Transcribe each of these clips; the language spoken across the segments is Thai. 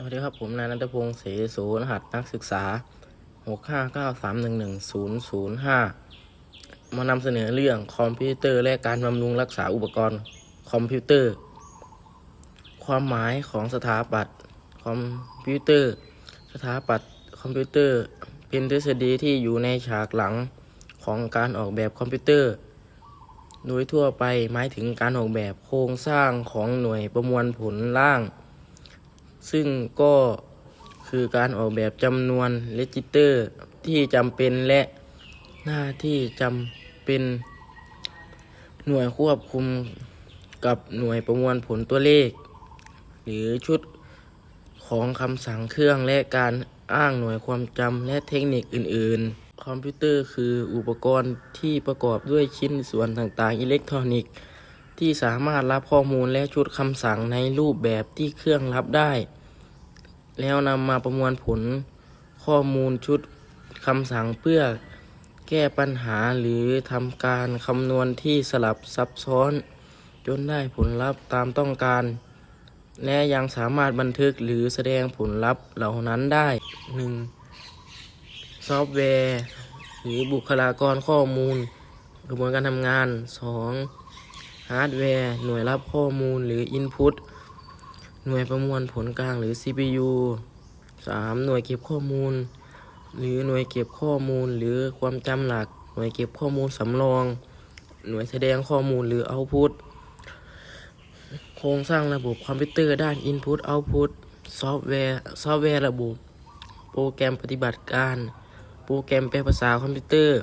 สวัสดีครับ ผมนายนันทพงศ์เสโสรหัสนักศึกษา 659311005 มานำเสนอเรื่องคอมพิวเตอร์และการบำรุงรักษาอุปกรณ์คอมพิวเตอร์ ความหมายของสถาปัตย์คอมพิวเตอร์ สถาปัตย์คอมพิวเตอร์ เป็นทฤษฎีที่อยู่ในฉากหลังของการออกแบบคอมพิวเตอร์ โดยทั่วไปหมายถึงการออกแบบโครงสร้างของหน่วยประมวลผลล่าง ซึ่งก็คือการออกแบบจำนวนเลจิเตอร์ที่จำเป็นและหน้าที่จำเป็นหน่วยควบคุมกับหน่วยประมวลผลตัวเลข หรือชุดของคำสั่งเครื่องและการอ้างหน่วยความจำและเทคนิคอื่น ๆ คอมพิวเตอร์คืออุปกรณ์ที่ประกอบด้วยชิ้นส่วนต่างๆ อิเล็กทรอนิกส์ ที่สามารถรับข้อมูลและชุดคำสั่งในรูปแบบที่เครื่องรับได้ แล้วนำมาประมวลผลข้อมูลชุดคำสั่งเพื่อแก้ปัญหาหรือทำการคำนวณที่สลับซับซ้อน จนได้ผลลัพธ์ตามต้องการ และยังสามารถบันทึกหรือแสดงผลลัพธ์เหล่านั้นได้ 1. ซอฟต์แวร์ หรือบุคลากรข้อมูล กระบวนการทำงาน 2. ฮาร์ดแวร์ หน่วยรับข้อมูลหรือ Input หน่วยประมวลผลกลางหรือ CPU 3. หน่วยเก็บข้อมูล หรือหน่วยเก็บข้อมูล หรือความจำหลัก หน่วยเก็บข้อมูลสำรอง หน่วยแสดงข้อมูลหรือ Output โครงสร้างระบบคอมพิวเตอร์ด้าน Input Output ซอฟต์แวร์ซอฟต์แวร์ระบบ โปรแกรมปฏิบัติการ โปรแกรมแปลภาษาคอมพิวเตอร์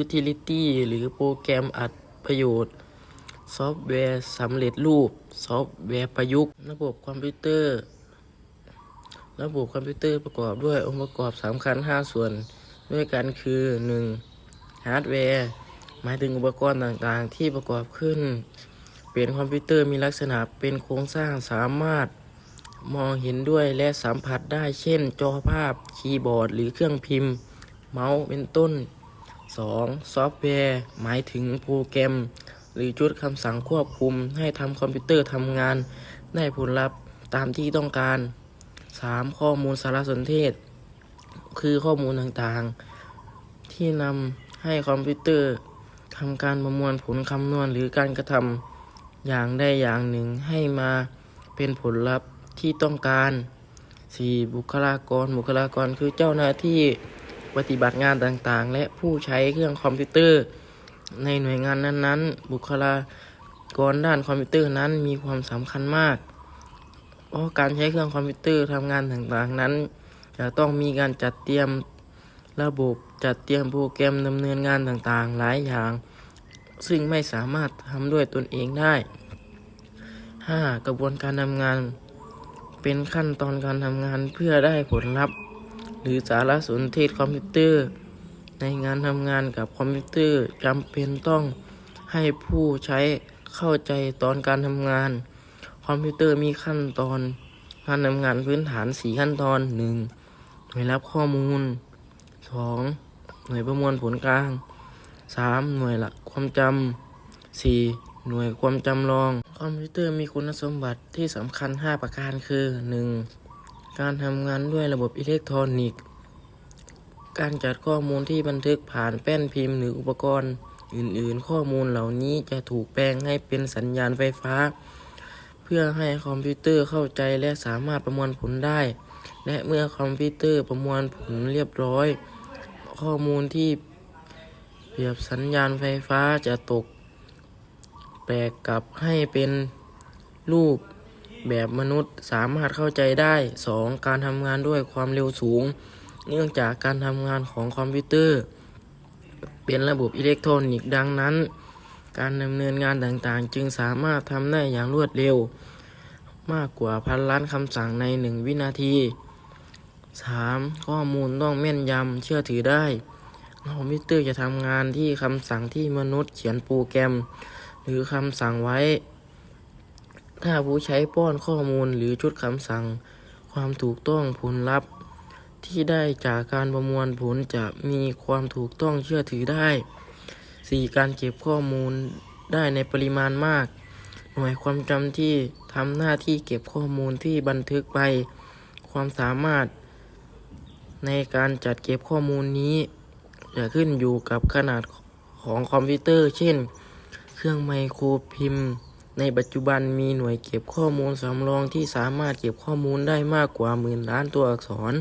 Utility หรือโปรแกรมอัดประโยชน์ ซอฟต์แวร์สำเร็จรูป ซอฟต์แวร์ประยุกต์ ระบบคอมพิวเตอร์ ระบบคอมพิวเตอร์ประกอบด้วยองค์ประกอบสำคัญ 5 ส่วน ด้วยกันคือ 1. ฮาร์ดแวร์ หมายถึงอุปกรณ์ต่างๆ ที่ประกอบขึ้น เป็นคอมพิวเตอร์มีลักษณะเป็นโครงสร้างสามารถมองเห็นด้วยและสัมผัสได้เช่น จอภาพ คีย์บอร์ด หรือเครื่องพิมพ์ เมาส์เป็นต้น 2. ซอฟต์แวร์ หมายถึงโปรแกรม หรือชุดคำสั่งควบคุมให้ทำคอมพิวเตอร์ทำงานได้ผลลัพธ์ตามที่ต้องการ 3. ข้อมูลสารสนเทศ คือข้อมูลต่างๆ ที่นำให้คอมพิวเตอร์ทำการประมวลผลคำนวณหรือการกระทำอย่างใดอย่างหนึ่งให้มาเป็นผลลัพธ์ที่ต้องการ 4. บุคลากร บุคลากรคือเจ้าหน้าที่ปฏิบัติงานต่างๆ และผู้ใช้เครื่องคอมพิวเตอร์ ในหน่วยงานนั้นๆ บุคลากรด้านคอมพิวเตอร์นั้นมีความสำคัญมาก เพราะการใช้เครื่องคอมพิวเตอร์ทำงานต่างๆนั้น จะต้องมีการจัดเตรียมระบบจัดเตรียมโปรแกรมดำเนินงานต่างๆ หลายอย่าง ซึ่งไม่สามารถทำด้วยตนเองได้ 5. กระบวนการทำงาน เป็นขั้นตอนการทำงานเพื่อได้ผลลัพธ์ หรือสารสนเทศคอมพิวเตอร์ ในงานทำงานกับคอมพิวเตอร์จำเป็นต้องให้ผู้ใช้เข้าใจตอนการทำงาน คอมพิวเตอร์มีขั้นตอนการทำงานพื้นฐาน4ขั้นตอน 1. หน่วยรับข้อมูล 2. หน่วยประมวลผลกลาง 3. หน่วยหลักความจำ 4. หน่วยความจำลอง คอมพิวเตอร์มีคุณสมบัติที่สำคัญ 5 ประการคือ 1. การทำงานด้วยระบบอิเล็กทรอนิกส์ การจัดข้อมูลที่บันทึกผ่านแป้นพิมพ์หรืออุปกรณ์ อื่นๆ ข้อมูลเหล่านี้จะถูกแปลงให้เป็นสัญญาณไฟฟ้า เพื่อให้คอมพิวเตอร์เข้าใจและสามารถประมวลผลได้ และเมื่อคอมพิวเตอร์ประมวลผลเรียบร้อย ข้อมูลที่เปรียบสัญญาณไฟฟ้าจะตก แปลกกลับให้เป็นรูปแบบมนุษย์สามารถเข้าใจได้ 2. การทำงานด้วยความเร็วสูง เนื่องจากการทำงานของคอมพิวเตอร์ เป็นระบบอิเล็กทรอนิกส์ดังนั้น การดำเนินงานต่างๆ จึงสามารถทำได้อย่างรวดเร็ว มากกว่าพันล้านคำสั่งในหนึ่งวินาที 3. ข้อมูลต้องแม่นยำเชื่อถือได้คอมพิวเตอร์จะทำงานที่คำสั่งที่มนุษย์เขียนโปรแกรม หรือคำสั่งไว้ ถ้าผู้ใช้ป้อนข้อมูลหรือชุดคำสั่ง ความถูกต้องผลลัพธ์ ที่ได้จากการประมวลผลจะมีความถูกต้องเชื่อถือได้ 4. การเก็บข้อมูลได้ในปริมาณมาก หน่วยความจำที่ทำหน้าที่เก็บข้อมูลที่บันทึกไป ความสามารถ ในการจัดเก็บข้อมูลนี้ จะขึ้นอยู่กับขนาดของคอมพิวเตอร์ เช่น เครื่องไมโครพิมพ์ ในปัจจุบันมีหน่วยเก็บข้อมูลสำรองที่สามารถเก็บข้อมูลได้มากกว่าหมื่นล้านตัวอักษร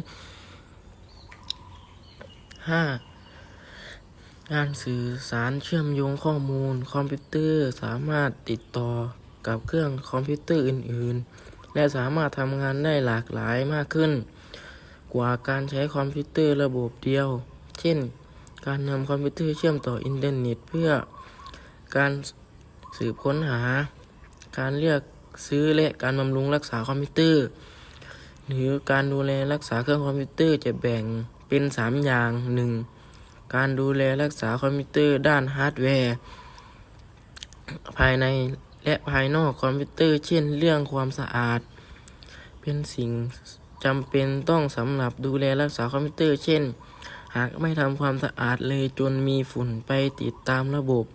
5. การสื่อสารเชื่อมโยงข้อมูล คอมพิวเตอร์สามารถติดต่อกับเครื่องคอมพิวเตอร์อื่น ๆ และสามารถทำงานได้หลากหลายมากขึ้น กว่าการใช้คอมพิวเตอร์ระบบเดียว เช่น การนำคอมพิวเตอร์เชื่อมต่ออินเทอร์เน็ตเพื่อการสืบค้นหา การเลือกซื้อและการบำรุงรักษาคอมพิวเตอร์ หรือการดูแลรักษาเครื่องคอมพิวเตอร์จะแบ่ง เป็น 3 อย่าง 1. การดูแลรักษาคอมพิวเตอร์ด้านฮาร์ดแวร์ ภายในและภายนอกคอมพิวเตอร์ เช่นเรื่องความสะอาด เป็นสิ่งจำเป็นต้องสำหรับดูแลรักษาคอมพิวเตอร์ เช่น หากไม่ทำความสะอาดเลยจนมีฝุ่นไปติดตามระบบ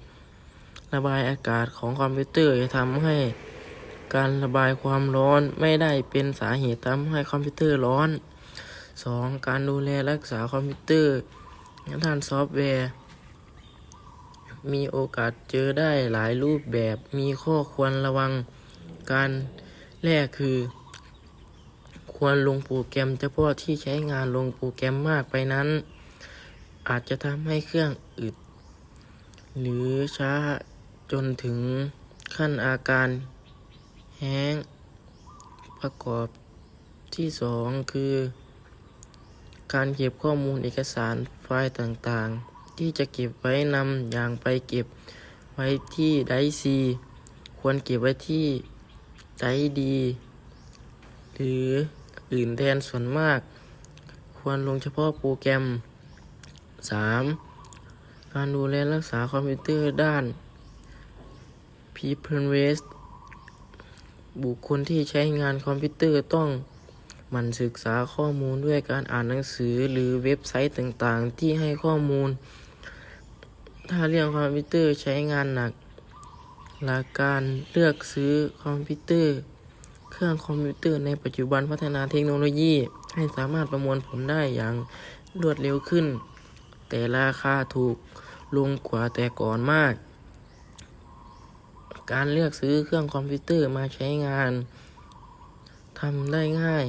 ระบายอากาศของคอมพิวเตอร์จะทำให้การระบายความร้อนไม่ได้เป็นสาเหตุทำให้คอมพิวเตอร์ร้อน 2. การดูแลรักษาคอมพิวเตอร์ด้านซอฟต์แวร์ มีโอกาสเจอได้หลายรูปแบบ มีข้อควรระวังการแรกคือ ควรลงโปรแกรมเฉพาะที่ใช้งานลงโปรแกรมมากไปนั้น อาจจะทำให้เครื่องอึด หรือช้าจนถึงขั้นอาการแห้งประกอบที่สองคือ การเก็บข้อมูลเอกสารไฟล์ต่างๆ ที่จะเก็บไว้นำอย่างไปเก็บไว้ที่ไดซีควรเก็บไว้ที่ไดดีหรืออื่นแทนส่วนมาก ควรลงเฉพาะโปรแกรม 3. การดูแลรักษาคอมพิวเตอร์ด้าน People Waste บุคคลที่ใช้งานคอมพิวเตอร์ต้อง มันศึกษาข้อมูลด้วยการอ่านหนังสือหรือเว็บไซต์ต่างๆ ที่ให้ข้อมูล ถ้าเรื่องคอมพิวเตอร์ใช้งานหนัก หลักการเลือกซื้อคอมพิวเตอร์ เครื่องคอมพิวเตอร์ในปัจจุบันพัฒนาเทคโนโลยี ให้สามารถประมวลผลได้อย่างรวดเร็วขึ้น แต่ราคาถูกลงกว่าแต่ก่อนมาก การเลือกซื้อเครื่องคอมพิวเตอร์มาใช้งานทำได้ง่าย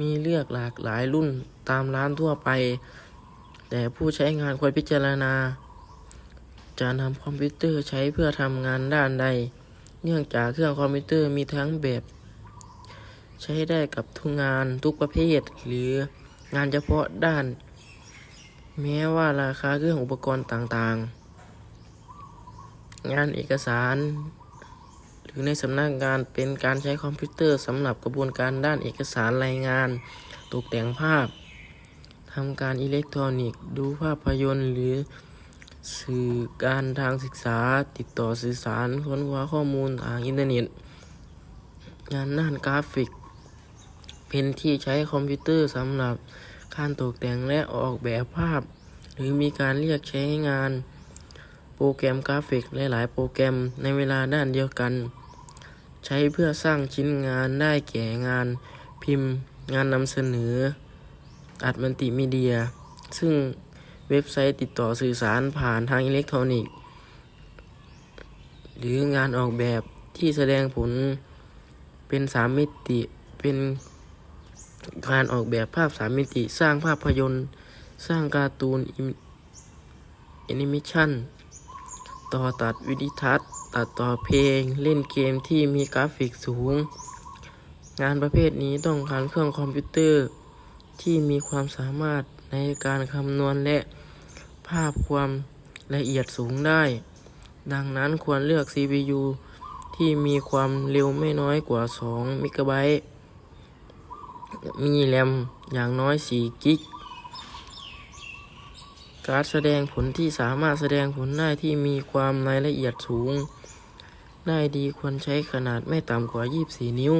มีเลือกหลากหลายรุ่นตามร้านทั่วไป แต่ผู้ใช้งานควรพิจารณา จะนำคอมพิวเตอร์ใช้เพื่อทำงานด้านใด เนื่องจากเครื่องคอมพิวเตอร์มีทั้งแบบ ใช้ได้กับทุกงานทุกประเภท หรืองานเฉพาะด้าน แม้ว่าราคาเครื่องอุปกรณ์ต่างๆ งานเอกสาร หรือในสำนักงานเป็นการใช้คอมพิวเตอร์สำหรับกระบวนการด้านเอกสารรายงาน ตกแต่งภาพทำการอิเล็กทรอนิกส์ ดูภาพยนตร์หรือสื่อการทางศึกษา ติดต่อสื่อสารค้นคว้าข้อมูลทางอินเทอร์เน็ต งานด้านกราฟิก เป็นที่ใช้คอมพิวเตอร์สำหรับการตกแต่งและออกแบบภาพ หรือมีการเรียกใช้งานโปรแกรมกราฟิกหลาย ๆ โปรแกรมในเวลาด้านเดียวกัน ใช้เพื่อสร้างชิ้นงานได้แก่งานพิมพ์ งานนำเสนอ อัดมัลติมีเดีย ซึ่งเว็บไซต์ติดต่อสื่อสารผ่านทางอิเล็กทรอนิกส์ หรืองานออกแบบที่แสดงผลเป็นสามมิติเป็นการออกแบบภาพสามมิติ สร้างภาพยนตร์ สร้างการ์ตูนแอนิเมชัน ต่อตัดวิดีทัศน์ ตัดต่อเพลง เล่นเกมที่มีกราฟิกสูง งานประเภทนี้ต้องการเครื่องคอมพิวเตอร์ ที่มีความสามารถในการคำนวณและภาพความละเอียดสูงได้ ดังนั้นควรเลือก CPU ที่มีความเร็วไม่น้อยกว่า2เมกะไบต์มีแรมอย่างน้อย 4 กิก การ์ดแสดงผลที่สามารถแสดงผลได้ที่มีความรายละเอียดสูง ได้ดีควรใช้ขนาดไม่ต่ำกว่า 24 นิ้ว